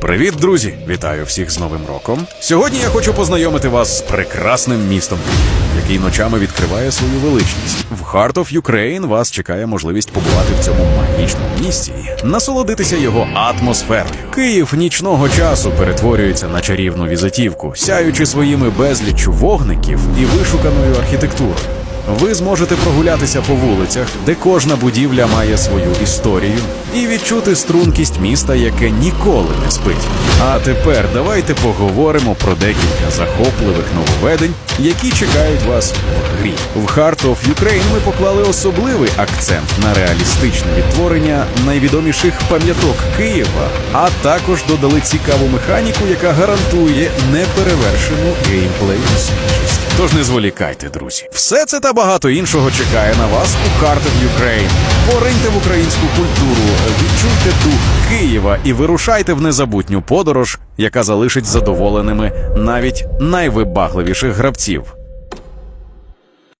Привіт, друзі! Вітаю всіх з Новим роком. Сьогодні я хочу познайомити вас з прекрасним містом, який ночами відкриває свою величність. В Heart of Ukraine вас чекає можливість побувати в цьому магічному місці, насолодитися його атмосферою. Київ нічного часу перетворюється на чарівну візитівку, сяючи своїми безліччю вогників і вишуканою архітектурою. Ви зможете прогулятися по вулицях, де кожна будівля має свою історію, і відчути стрункість міста, яке ніколи не спить. А тепер давайте поговоримо про декілька захопливих нововведень, які чекають вас в грі. В Heart of Ukraine ми поклали особливий акцент на реалістичне відтворення найвідоміших пам'яток Києва, а також додали цікаву механіку, яка гарантує неперевершену свіжість. Тож не зволікайте, друзі. Все це та багато іншого чекає на вас у of Ukraine. Пориньте в українську культуру, відчуйте дух Києва і вирушайте в незабутню подорож, яка залишить задоволеними навіть найвибагливіших гравців.